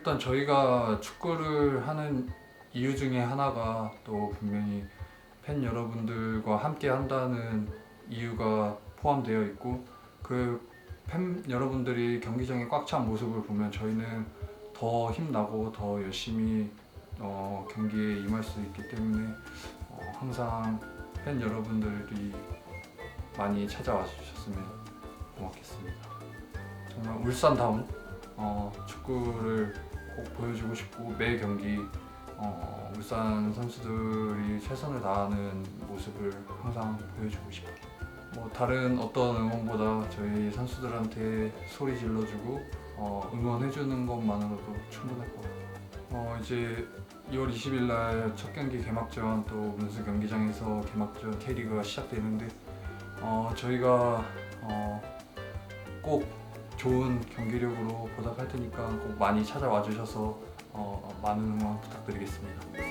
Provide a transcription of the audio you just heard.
일단 저희가 축구를 하는 이유 중에 하나가 또 분명히 팬 여러분들과 함께 한다는 이유가 포함되어 있고 그 팬 여러분들이 경기장에 꽉 찬 모습을 보면 저희는 더 힘나고 더 열심히 어, 경기에 임할 수 있기 때문에 어, 항상 팬 여러분들이 많이 찾아와 주셨으면 고맙겠습니다. 정말 울산 다운 어, 축구를 꼭 보여주고 싶고 매 경기 어, 울산 선수들이 최선을 다하는 모습을 항상 보여주고 싶어요. 뭐 다른 어떤 응원보다 저희 선수들한테 소리 질러주고 어, 응원해주는 것만으로도 충분할 것 같아요. 어, 이제 2월 20일 날 첫 경기 개막전 또 문수 경기장에서 개막전 K리그가 시작되는데 어, 저희가 어, 꼭 좋은 경기력으로 보답할 테니까 꼭 많이 찾아와 주셔서 어, 많은 응원 부탁드리겠습니다.